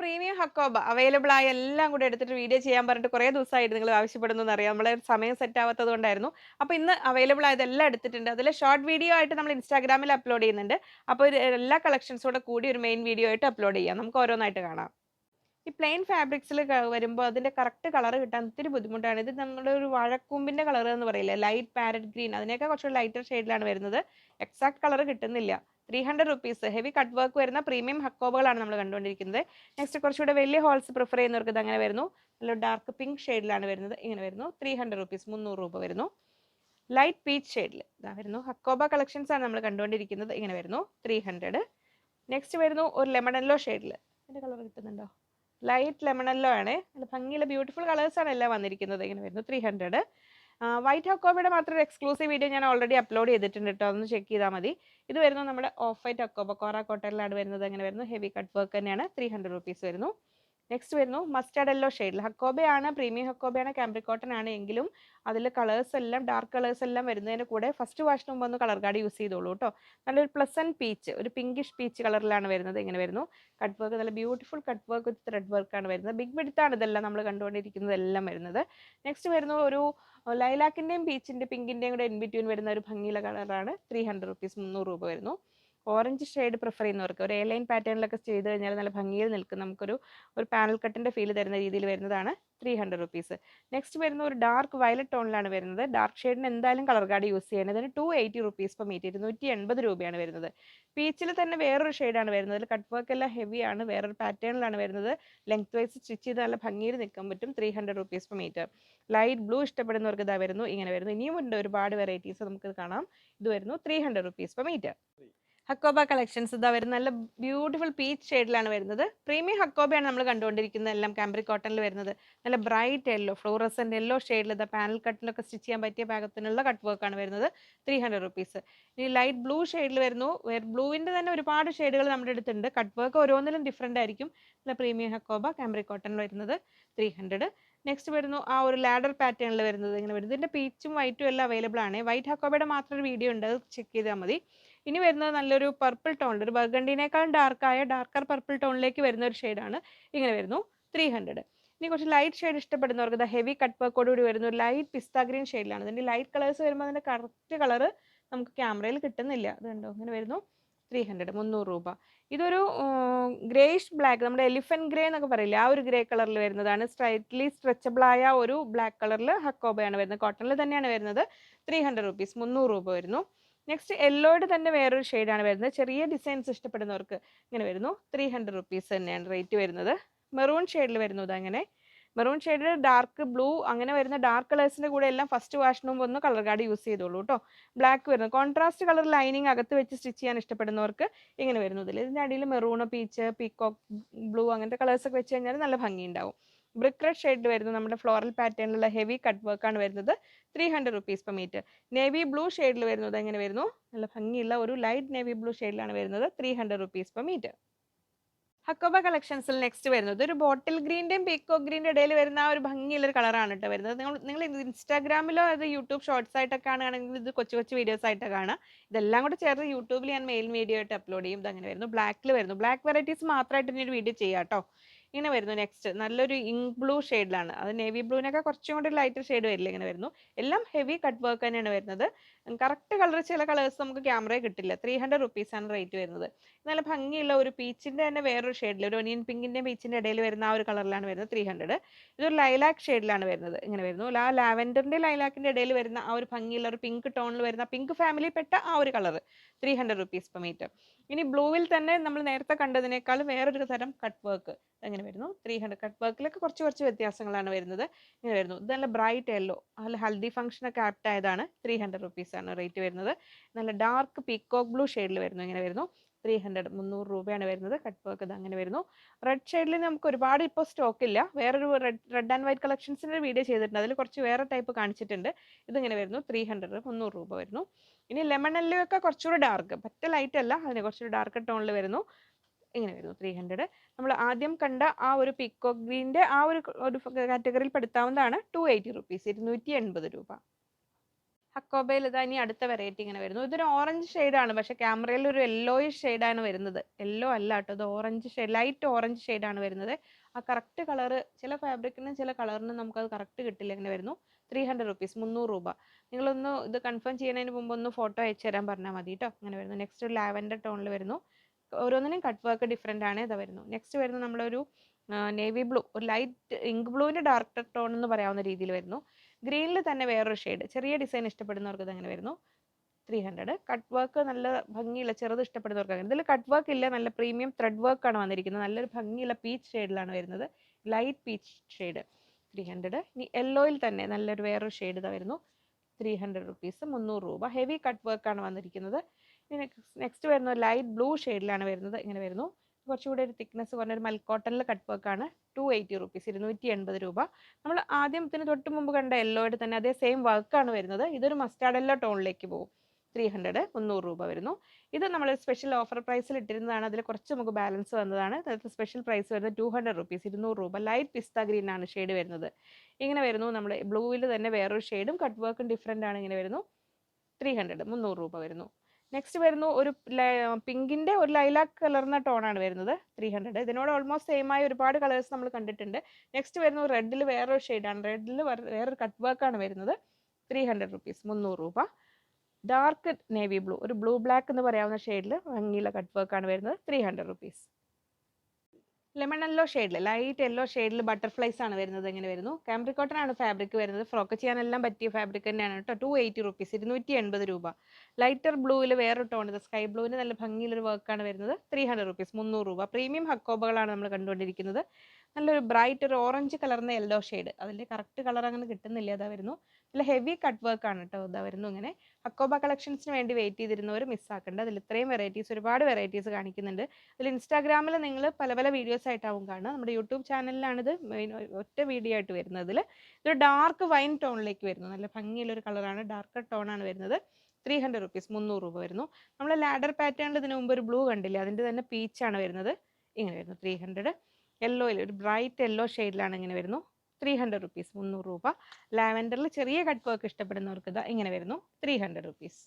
Premium hakoba available ആയ എല്ലാം കൂടെ എടുത്തിട്ട് വീഡിയോ ചെയ്യാൻ പറഞ്ഞിട്ട് കുറേ ദിവസമായിട്ട് നിങ്ങൾ ആവശ്യപ്പെടുന്നു എന്നറിയാം നമ്മളെ സമയം സെറ്റ് ആവാത്തത് കൊണ്ടായിരുന്നു. അപ്പോൾ ഇന്ന് അവൈലബിൾ ആയതെല്ലാം എടുത്തിട്ടുണ്ട്. അതിൽ ഷോർട്ട് വീഡിയോ ആയിട്ട് നമ്മൾ ഇൻസ്റ്റാഗ്രാമിൽ അപ്ലോഡ് ചെയ്യുന്നുണ്ട്. അപ്പോൾ എല്ലാ കളക്ഷൻസോടെ കൂടി ഒരു മെയിൻ വീഡിയോ ആയിട്ട് അപ്ലോഡ് ചെയ്യാം. നമുക്ക് ഓരോന്നായിട്ട് കാണാം. ഈ പ്ലെയിൻ ഫാബ്രിക്സിൽ വരുമ്പോൾ അതിന്റെ കറക്റ്റ് കളർ കിട്ടാൻ ഒത്തിരി ബുദ്ധിമുട്ടാണ്. ഇത് നമ്മുടെ ഒരു വാഴക്കൂമ്പിന്റെ കളർ എന്ന് പറയില്ലേ? ലൈറ്റ് പാരറ്റ് ഗ്രീൻ അതിനേക്കാൾ കുറച്ചുകൂടി ലൈറ്റർ ഷെയ്ഡിലാണ് വരുന്നത്. എക്സാക്ട് കളർ കിട്ടുന്നില്ല. Three hundred rupees heavy cut work വരുന്ന പ്രീമിയം ഹക്കോബുകളാണ് നമ്മൾ കണ്ടുകൊണ്ടിരിക്കുന്നത്. നെക്സ്റ്റ് കുറച്ചുകൂടെ വലിയ ഹോൾസ് പ്രിഫർ ചെയ്യുന്നവർക്ക് ഇത് അങ്ങനെ വരുന്നു. നല്ല ഡാർക്ക് പിങ്ക് ഷെയ്ഡിലാണ് വരുന്നത്. ഇങ്ങനെ വരുന്നു. ത്രീ ഹൺഡ്രഡ് റുപ്പീസ് മുന്നൂറ് രൂപ വരുന്നു. ലൈറ്റ് പീച്ച് ഷെയ്ഡിൽ ഇതാ വരുന്നു. ഹക്കോബ കളക്ഷൻസ് ആണ് നമ്മൾ കണ്ടുകൊണ്ടിരിക്കുന്നത്. ഇങ്ങനെ വരുന്നു. ത്രീ ഹൺഡ്രഡ് നെക്സ്റ്റ് വരുന്നു ഒരു ലെമണല്ലോ ഷെയ്ഡിൽ അതിന്റെ കളർ കിട്ടുന്നുണ്ടോ? ലൈറ്റ് ലെമണല്ലോ ആണ്. നല്ല ഭംഗിയുള്ള ബ്യൂട്ടിഫുൾ കളേഴ്സ് ആണ് എല്ലാം വന്നിരിക്കുന്നത്. ഇങ്ങനെ വരുന്നു. ത്രീ ഹൺഡ്രഡ് വൈറ്റ് ഹക്കോബയുടെ മാത്രം ഒരു എക്സ്ക്ലൂസീവ് വീഡിയോ ഞാൻ ഓൾറെഡി അപ്ലോഡ് ചെയ്തിട്ടുണ്ട് കേട്ടോ ഒന്ന് ചെക്ക് ചെയ്താൽ മതി. ഇത് വരുന്നത് നമ്മുടെ ഓഫ് വൈറ്റ് അക്കോബ കോറ കോട്ടനിലാണ് വരുന്നത്. എങ്ങനെ വരുന്നു. ഹെവി കട്ട് വർക്ക് തന്നെയാണ്. ത്രീ ഹൺഡ്രഡ് റുപ്പീസ് വരുന്നു. നെക്സ്റ്റ് വരുന്നു മസ്റ്റാർഡ് എല്ലോ ഷെയ്ഡിൽ ഹക്കോബയാണ് പ്രീമിയം ഹക്കോബയാണ് കാംബ്രിക്കോട്ടൺ ആണ് എങ്കിലും അതിൽ കളേഴ്സ് എല്ലാം ഡാർക്ക് കളേഴ്സ് എല്ലാം വരുന്നതിന് കൂടെ ഫസ്റ്റ് വാഷിന് മുമ്പ് ഒന്ന് കളർ കാർഡ് യൂസ് ചെയ്തോളൂ കേട്ടോ നല്ലൊരു പ്ലസൻ പീച്ച് ഒരു പിങ്കിഷ് പീച്ച് കളറിലാണ് വരുന്നത് ഇങ്ങനെ വരുന്നു. കട്ട് വർക്ക് നല്ല beautiful cut work with thread വർക്കാണ് വരുന്നത്. ബിഗ് ബിഡത്താണ് ഇതെല്ലാം നമ്മൾ കണ്ടുകൊണ്ടിരിക്കുന്നത് എല്ലാം വരുന്നത്. നെക്സ്റ്റ് വരുന്നു ഒരു ലൈലാക്കിന്റെയും പീച്ചിന്റെ പിങ്കിന്റെയും കൂടെ ഇൻ ബിറ്റ്വീൻ വരുന്ന ഒരു ഭംഗിയുള്ള കളറാണ് ത്രീ ഹൺഡ്രഡ് റുപ്പീസ് മുന്നൂറ് രൂപ വരുന്നു. ഓറഞ്ച് ഷെയ്ഡ് പ്രിഫർ ചെയ്യുന്നവർക്ക് ഒരു എലൈൻ പാറ്റേണിലൊക്കെ ചെയ്ത് കഴിഞ്ഞാൽ നല്ല ഭംഗിയിൽ നിൽക്കും. നമുക്കൊരു ഒരു പാനൽ കട്ടിന്റെ ഫീൽ തരുന്ന രീതിയിൽ വരുന്നതാണ് ത്രീ ഹൺഡ്രഡ് റുപ്പീസ് നെക്സ്റ്റ് വരുന്ന ഒരു ഡാർക്ക് വയലറ്റ് ടോണിലാണ് വരുന്നത്. ഡാർക്ക് ഷെയ്ഡിന് എന്തായാലും കളർ കാർഡ് യൂസ് ചെയ്യണം ഇതിന് two eighty rupees per metre ഇരുന്നൂറ്റി എൺപത് രൂപയാണ് വരുന്നത്. പീച്ചിൽ തന്നെ വേറൊരു ഷെയ്ഡാണ് വരുന്നത്. കട്ട് വർക്ക് എല്ലാം ഹെവിയാണ് വേറൊരു പാറ്റേണിലാണ് വരുന്നത്. ലെങ്ത് വൈസ് സ്റ്റിച്ച് ചെയ്ത് നല്ല ഭംഗിയിൽ നിൽക്കാൻ പറ്റും three hundred rupees per metre light blue ഇഷ്ടപ്പെടുന്നവർക്ക് ഇതാ വരുന്നു. ഇങ്ങനെ വരുന്നു. ഇനിയും ഉണ്ട് ഒരുപാട് വെറൈറ്റീസ് നമുക്ക് കാണാം. ഇത് വരുന്നു three hundred rupees per metre Hakoba collections. ഇതാ വരുന്നത് നല്ല ബ്യൂട്ടിഫുൾ പീച്ച് ഷെയ്ഡിലാണ് വരുന്നത്. പ്രീമിയം ഹക്കോബയാണ് നമ്മൾ കണ്ടുകൊണ്ടിരിക്കുന്നത്. എല്ലാം കാംബ്രി കോട്ടണിൽ വരുന്നത്. നല്ല ബ്രൈറ്റ് യെല്ലോ ഫ്ലോറസന്റ് യെല്ലോ ഷെയ്ഡിൽ ഇതാ പാനൽ കട്ടിലൊക്കെ സ്റ്റിച്ച് ചെയ്യാൻ പറ്റിയ പാകത്തിനുള്ള കട്ട് വർക്കാണ് വരുന്നത്. ത്രീ ഹൺഡ്രഡ് റുപ്പീസ് ഇനി ലൈറ്റ് ബ്ലൂ ഷെയ്ഡിൽ വരുന്നു. ബ്ലൂവിന്റെ തന്നെ ഒരുപാട് ഷെയ്ഡുകൾ നമ്മുടെ അടുത്തുണ്ട്. കട്ട് വർക്ക് ഓരോന്നിലും ഡിഫറെന്റ് ആയിരിക്കും. നല്ല പ്രീമിയം ഹക്കോബ കാംബ്രി കോട്ടണിൽ വരുന്നത് ത്രീ ഹൺഡ്രഡ് നെക്സ്റ്റ് വരുന്നു ആ ഒരു ലാഡർ പാറ്റേണിൽ വരുന്നത്. ഇങ്ങനെ വരുന്നത് ഇതിന്റെ പീച്ചും വൈറ്റും എല്ലാം അവൈലബിൾ ആണ്. വൈറ്റ് ഹക്കോബയുടെ മാത്രം ഒരു വീഡിയോ ഉണ്ട്. അത് ചെക്ക് ചെയ്താൽ മതി. ഇനി വരുന്നത് നല്ലൊരു പർപ്പിൾ ടോണിൽ ഒരു ബർഗണ്ടിനേക്കാൾ ഡാർക്കായ ഡാർക്കർ പർപ്പിൾ ടോണിലേക്ക് വരുന്ന ഒരു ഷെയ്ഡാണ് ഇങ്ങനെ വരുന്നു ത്രീ ഹൺഡ്രഡ് ഇനി കുറച്ച് ലൈറ്റ് ഷെയ്ഡ് ഇഷ്ടപ്പെടുന്നവർക്ക് ഹെവി കട്ട് വർക്കോട് കൂടി വരുന്ന ഒരു ലൈറ്റ് പിസ്ത ഗ്രീൻ ഷെയ്ഡിലാണ് ഇതിന്റെ ലൈറ്റ് കളേഴ്സ് വരുമ്പോൾ അതിന്റെ കറക്റ്റ് കളർ നമുക്ക് ക്യാമറയിൽ കിട്ടുന്നില്ല. അത് കണ്ടോ? ഇങ്ങനെ വരുന്നു ത്രീ ഹൺഡ്രഡ് മുന്നൂറ് രൂപ. ഇതൊരു ഗ്രേഷ് ബ്ലാക്ക് നമ്മുടെ എലിഫന്റ് ഗ്രേ എന്നൊക്കെ പറയില്ല ആ ഒരു ഗ്രേ കളറിൽ വരുന്നതാണ്. സ്ട്രൈറ്റ്ലി സ്ട്രെച്ചബിളായ ഒരു ബ്ലാക്ക് കളറിൽ ഹക്കോബയാണ് വരുന്നത്. കോട്ടണിൽ തന്നെയാണ് വരുന്നത് ത്രീ ഹൺഡ്രഡ് റുപ്പീസ് മുന്നൂറ് രൂപ വരുന്നു. നെക്സ്റ്റ് യെല്ലോയുടെ തന്നെ വേറൊരു ഷെയ്ഡാണ് വരുന്നത്. ചെറിയ ഡിസൈൻസ് ഇഷ്ടപ്പെടുന്നവർക്ക് ഇങ്ങനെ വരുന്നു. ത്രീ ഹൺഡ്രഡ് റുപ്പീസ് തന്നെയാണ് റേറ്റ് വരുന്നത്. മെറൂൺ ഷെയ്ഡിൽ വരുന്നത് അങ്ങനെ മെറൂൺ ഷെയ്ഡിൽ ഡാർക്ക് ബ്ലൂ അങ്ങനെ വരുന്ന ഡാർക്ക് കളേഴ്സിന്റെ കൂടെ എല്ലാം ഫസ്റ്റ് വാഷിന് മുമ്പ് ഒന്ന് കളർ കാർഡ് യൂസ് ചെയ്തോളൂ കേട്ടോ ബ്ലാക്ക് വരുന്നു. കോൺട്രാസ്റ്റ് കളർ ലൈനിങ് അകത്ത് വെച്ച് സ്റ്റിച്ച് ചെയ്യാൻ ഇഷ്ടപ്പെടുന്നവർക്ക് ഇങ്ങനെ വരുന്നതിൽ ഇതിന്റെ അടിയിൽ മെറൂണോ പീച്ച് പീക്കോക്ക് ബ്ലൂ അങ്ങനത്തെ കളേഴ്സൊക്കെ വെച്ച് കഴിഞ്ഞാൽ നല്ല ഭംഗി ഉണ്ടാവും ബ്രിക്ക് റെഡ് ഷെയ്ഡ് വരുന്നത് നമ്മുടെ ഫ്ലോറൽ പാറ്റേണിലുള്ള ഹെവി കട്ട് വർക്കാണ് വരുന്നത്. Three hundred rupees per metre navy blue ഷെയ്ഡിൽ വരുന്നത് എങ്ങനെ വരുന്നു? നല്ല ഭംഗിയുള്ള ഒരു ലൈറ്റ് നേവി ബ്ലൂ ഷെയ്ഡിലാണ് വരുന്നത് three hundred rupees per metre Hakoba കളക്ഷൻസിൽ next വരുന്നത്. ഒരു ബോട്ടിൽ ഗ്രീന്റെയും പീക്കോ ഗ്രീന്റെ ഇടയിൽ വരുന്ന ആ ഒരു ഭംഗിയുള്ള ഒരു കളറാണ് കേട്ടോ വരുന്നത്. നിങ്ങൾ നിങ്ങൾ ഇൻസ്റ്റാഗ്രാമിലോ അത് യൂട്യൂബ് ഷോർട്സ് ആയിട്ടൊക്കെ കാണുകയാണെങ്കിൽ ഇത് കൊച്ചു കൊച്ചു വീഡിയോസ് ആയിട്ട് കാണാം ഇതെല്ലാം കൂടെ ചേർത്ത് യൂട്യൂബിൽ ഞാൻ മെയിൽ വീഡിയോ ആയിട്ട് അപ്ലോഡ് ചെയ്യും. ഇത് അങ്ങനെ വരുന്നു. ബ്ലാക്കിൽ വരുന്നു. ബ്ലാക്ക് വെറൈറ്റീസ് മാത്രമായിട്ട് ഇനി ഒരു വീഡിയോ ചെയ്യാം കേട്ടോ ഇങ്ങനെ വരുന്നു നെക്സ്റ്റ് നല്ലൊരു ഇങ്ക് ബ്ലൂ ഷെയ്ഡിലാണ് അത് നേവി ബ്ലൂവിനൊക്കെ കുറച്ചും കൂടി ലൈറ്റ് ഷെയ്ഡ് വരില്ല ഇങ്ങനെ വരുന്നു. എല്ലാം ഹെവി കട്ട് വർക്ക് തന്നെയാണ് വരുന്നത്. കറക്റ്റ് കളർ ചില കളേഴ്സ് നമുക്ക് ക്യാമറയിൽ കിട്ടില്ല. ത്രീ ഹൺഡ്രഡ് റുപ്പീസാണ് റേറ്റ് വരുന്നത്. നല്ല ഭംഗിയുള്ള ഒരു പീച്ചിന്റെ തന്നെ വേറൊരു ഷെയ്ഡിൽ ഒരു ഒനിയൻ പിങ്കിന്റെ പീച്ചിന്റെ ഇടയിൽ വരുന്ന ആ ഒരു കളറിലാണ് വരുന്നത് ത്രീ ഹൺഡ്രഡ് ഇതൊരു ലൈലാക്ക് ഷെയ്ഡിലാണ് വരുന്നത്. ഇങ്ങനെ വരുന്നു. ആ ലാവൻഡറിന്റെ ലൈലാക്കിന്റെ ഇടയിൽ വരുന്ന ആ ഒരു ഭംഗിയുള്ള ഒരു പിങ്ക് ടോണിൽ വരുന്ന പിങ്ക് ഫാമിലി പെട്ട ആ ഒരു colour three hundred rupees per metre ഇനി ബ്ലൂവിൽ തന്നെ നമ്മൾ നേരത്തെ കണ്ടതിനേക്കാൾ വേറൊരു തരം കട്ട് വർക്ക് എങ്ങനെ വരുന്നു. ത്രീ ഹൺഡ്രഡ് കട്ട് വർക്കിലൊക്കെ കുറച്ച് കുറച്ച് വ്യത്യാസങ്ങളാണ് വരുന്നത്. ഇങ്ങനെ വരുന്നു. ഇത് നല്ല ബ്രൈറ്റ് യെല്ലോ നല്ല ഹൽദി ഫംഗ്ഷനൊക്കെ ആപ്റ്റ് ആയതാണ്. ത്രീ ഹൺഡ്രഡ് റുപ്പീസാണ് റേറ്റ് വരുന്നത്. നല്ല ഡാർക്ക് പീക്കോക്ക് ബ്ലൂ ഷെയ്ഡിൽ വരുന്നു. ഇങ്ങനെ വരുന്നു. ത്രീ ഹൺഡ്രഡ് മുന്നൂറ് രൂപയാണ് വരുന്നത്. കട്ട് വർക്ക് ഇത് അങ്ങനെ വരുന്നു. റെഡ് ഷെയ്ഡിൽ നമുക്ക് ഒരുപാട് ഇപ്പോൾ സ്റ്റോക്ക് ഇല്ല. വേറൊരു റെഡ് റെഡ് ആൻഡ് വൈറ്റ് കളക്ഷൻസിന്റെ വീഡിയോ ചെയ്തിട്ടുണ്ട്. അതിൽ കുറച്ച് വേറെ ടൈപ്പ് കാണിച്ചിട്ടുണ്ട്. ഇതിങ്ങനെ വരുന്നു. ത്രീ ഹൺഡ്രഡ് മുന്നൂറ് രൂപ വരുന്നു. ഇനി ലെമൺ എല്ലോ ഒക്കെ കുറച്ചുകൂടി ഡാർക്ക് പറ്റ ലൈറ്റ് അല്ല. അതിന് കുറച്ചുകൂടി ഡാർക്ക് ടോണിൽ വരുന്നു. ഇങ്ങനെ വരുന്നു. ത്രീ ഹൺഡ്രഡ് നമ്മൾ ആദ്യം കണ്ട ആ ഒരു പിക്കോ ഗ്രീന്റെ ആ ഒരു ഒരു കാറ്റഗറിയിൽ പെടുത്താവുന്നതാണ് ടു എയ്റ്റി റുപ്പീസ് ഇരുന്നൂറ്റി എൺപത് രൂപ. ഹക്കോബയിൽ ഇതാ ഇനി അടുത്ത വെറൈറ്റി ഇങ്ങനെ വരുന്നു. ഇതൊരു ഓറഞ്ച് ആണ് പക്ഷെ ക്യാമറയിൽ ഒരു യെല്ലോയിഷ് ആണ് വരുന്നത്. യെല്ലോ അല്ല കേട്ടോ ഇത് ഓറഞ്ച് ഷെയ്ഡ് ലൈറ്റ് ഓറഞ്ച് ആണ് വരുന്നത്. ആ കറക്റ്റ് കളറ് ചില ഫാബ്രിക്കിനും ചില കളറിനും നമുക്കത് കറക്റ്റ് കിട്ടില്ല ഇങ്ങനെ വരുന്നു. ത്രീ ഹൺഡ്രഡ് റുപ്പീസ് മുന്നൂറ് രൂപ. നിങ്ങളൊന്ന് ഇത് കൺഫേം ചെയ്യുന്നതിന് മുമ്പ് ഒന്ന് ഫോട്ടോ അയച്ചു തരാൻ പറഞ്ഞാൽ മതി കേട്ടോ ഇങ്ങനെ വരുന്നു. നെക്സ്റ്റ് ലാവൻഡർ ടോണിൽ വരുന്നു. ഓരോന്നിനും കട്ട് വർക്ക് ഡിഫറെന്റ് ആണ് ഇതാ വരുന്നു നെക്സ്റ്റ് വരുന്നത് നമ്മളൊരു നേവി ബ്ലൂ ഒരു ലൈറ്റ് ഇങ്ക് ബ്ലൂവിന്റെ ഡാർക്ക് ടോൺ എന്ന് പറയാവുന്ന രീതിയിൽ വരുന്നു. ഗ്രീനിൽ തന്നെ വേറൊരു ഷെയ്ഡ് ചെറിയ ഡിസൈൻ ഇഷ്ടപ്പെടുന്നവർക്ക് ഇത് അങ്ങനെ വരുന്നു. ത്രീ ഹൺഡ്രഡ് കട്ട് വർക്ക് നല്ല ഭംഗിയുള്ള ചെറുത് ഇഷ്ടപ്പെടുന്നവർക്ക് അങ്ങനെ. ഇതിൽ കട്ട് വർക്ക് ഇല്ല നല്ല പ്രീമിയം ത്രെഡ് വർക്ക് ആണ് വന്നിരിക്കുന്നത്. നല്ലൊരു ഭംഗിയുള്ള പീച്ച് ഷെയ്ഡിലാണ് വരുന്നത്. Light peach shade three hundred ഇനി യെല്ലോയിൽ തന്നെ നല്ലൊരു വേറൊരു ഷെയ്ഡ് ഇതാ വരുന്നു. ത്രീ ഹൺഡ്രഡ് റുപ്പീസ് മുന്നൂറ് രൂപ. ഹെവി കട്ട് വർക്ക് ആണ് വന്നിരിക്കുന്നത്. ഇനി നെക്സ്റ്റ് വരുന്നത് ലൈറ്റ് ബ്ലൂ ഷെയ്ഡിലാണ് വരുന്നത്. ഇങ്ങനെ വരുന്നു. കുറച്ചുകൂടി ഒരു തിക്നെസ് പറഞ്ഞ ഒരു മൽക്കോട്ടനിൽ കട്ട് വർക്കാണ് ടു എയ്റ്റി റുപ്പീസ് ഇരുന്നൂറ്റി എൺപത് രൂപ. നമ്മൾ ആദ്യം ഇതിന് തൊട്ട് മുമ്പ് കണ്ട യെല്ലോയുടെ തന്നെ അതേ സെയിം വർക്കാണ് വരുന്നത്. ഇതൊരു മസ്റ്റാർഡ് എല്ലോ ടോണിലേക്ക് പോകും. ത്രീ ഹൺഡ്രഡ് മുന്നൂറ് രൂപ വരുന്നു. ഇത് നമ്മൾ സ്പെഷ്യൽ ഓഫർ പ്രൈസിൽ ഇട്ടിരുന്നതാണ്. അതിൽ കുറച്ച് നമുക്ക് ബാലൻസ് വന്നതാണ്. അതിൽ സ്പെഷ്യൽ പ്രൈസ് വരുന്നത് ടു ഹൺഡ്രഡ് റുപ്പീസ് ഇരുന്നൂറ് രൂപ. ലൈറ്റ് പിസ്ത ഗ്രീൻ ആണ് ഷെയ്ഡ് വരുന്നത്. ഇങ്ങനെ വരുന്നു. നമ്മൾ ബ്ലൂവിൽ തന്നെ വേറൊരു ഷെയ്ഡും കട്ട് വർക്കും ഡിഫറെന്റ് ആണ് ഇങ്ങനെ വരുന്നു. ത്രീ ഹൺഡ്രഡ് മുന്നൂറ് രൂപ വരുന്നു. നെക്സ്റ്റ് വരുന്നു ഒരു പിങ്കിന്റെ ഒരു ലൈലാക്ക് ടോൺ ടോണാണ് വരുന്നത് ത്രീ ഹൺഡ്രഡ് ഇതിനോട് ഓൾമോസ്റ്റ് സെയിം ആയ ഒരുപാട് കളേഴ്സ് നമ്മൾ കണ്ടിട്ടുണ്ട്. നെക്സ്റ്റ് വരുന്നു റെഡിൽ വേറൊരു ഷെയ്ഡാണ് റെഡിൽ വേറൊരു കട്ട് വർക്കാണ് വരുന്നത് ത്രീ ഹൺഡ്രഡ് റുപ്പീസ് മുന്നൂറ് രൂപ. ഡാർക്ക് നേവി ബ്ലൂ ഒരു ബ്ലൂ ബ്ലാക്ക് എന്ന് പറയാവുന്ന ഷെയ്ഡിൽ ഭംഗിയുള്ള കട്ട് വർക്കാണ് വരുന്നത് three hundred rupees lemon yellow ഷെയ്ഡിൽ ലൈറ്റ് യെല്ലോ ഷെയ്ഡിൽ ബട്ടർഫ്ലൈസ് ആണ് വരുന്നത്. എങ്ങനെ വരുന്നു? കാംബ്രി കോട്ടൺ ആണ് ഫാബ്രിക് വരുന്നത്. ഫ്രോക്ക് ചെയ്യാനെല്ലാം പറ്റിയ ഫാബ്രിക് തന്നെയാണ് കേട്ടോ. ടു എയ്റ്റി റുപ്പീസ് ഇരുന്നൂറ്റി എൺപത് രൂപ. ലൈറ്റർ ബ്ലൂവിൽ വേറെ ടോൺ ഇത്. സ്കൈ ബ്ലൂവിന് നല്ല ഭംഗിയിലൊരു വർക്കാണ് വരുന്നത്. ത്രീ ഹൺഡ്രഡ് റുപ്പീസ് മുന്നൂറ് രൂപ. പ്രീമിയം ഹക്കോബകളാണ് നമ്മൾ കണ്ടുകൊണ്ടിരിക്കുന്നത്. നല്ലൊരു ബ്രൈറ്റ് ഒരു ഓറഞ്ച് കലർന്ന യെല്ലോ ഷെയ്ഡ് അതിന്റെ കറക്റ്റ് കളർ അങ്ങനെ കിട്ടുന്നില്ല. അതാ വരുന്നു. നല്ല ഹെവി കട്ട് വർക്ക് ആണ് കേട്ടോ ഇതാ വരുന്നു ഇങ്ങനെ അക്കോബ കളക്ഷൻസിന് വേണ്ടി വെയിറ്റ് ചെയ്തിരുന്നവർ മിസ്സാക്കേണ്ട അതിൽ ഇത്രയും വെറൈറ്റീസ് ഒരുപാട് വെറൈറ്റീസ് കാണിക്കുന്നുണ്ട്. അതിൽ ഇൻസ്റ്റാഗ്രാമിൽ നിങ്ങൾ പല പല വീഡിയോസ് ആയിട്ടാവും കാണുക. നമ്മുടെ യൂട്യൂബ് ചാനലിലാണിത് മെയിൻ ഒറ്റ വീഡിയോ ആയിട്ട് വരുന്നത് ഇതിൽ ഇതൊരു ഡാർക്ക് വൈൻ ടോണിലേക്ക് വരുന്നു. നല്ല ഭംഗിയുള്ളൊരു കളറാണ് ഡാർക്ക് ടോണാണ് വരുന്നത്. ത്രീ ഹൺഡ്രഡ് റുപ്പീസ് മുന്നൂറ് രൂപ വരുന്നു. നമ്മൾ ലാഡർ പാറ്റേണിൽ ഇതിന് മുമ്പ് ഒരു ബ്ലൂ കണ്ടില്ലേ? അതിന്റെ തന്നെ പീച്ചാണ് വരുന്നത്. ഇങ്ങനെ വരുന്നു ത്രീ ഹൺഡ്രഡ് യെല്ലോയിൽ ഒരു ബ്രൈറ്റ് യെല്ലോ ഷെയ്ഡിലാണ് ഇങ്ങനെ വരുന്നു. ത്രീ ഹൺഡ്രഡ് റുപ്പീസ് മുന്നൂറ് രൂപ. ലാവൻഡറിൽ ചെറിയ കട്ട് വർക്ക് ഇഷ്ടപ്പെടുന്നവർക്ക് ഇതാ ഇങ്ങനെ വരുന്നു ത്രീ ഹൺഡ്രഡ് റുപ്പീസ്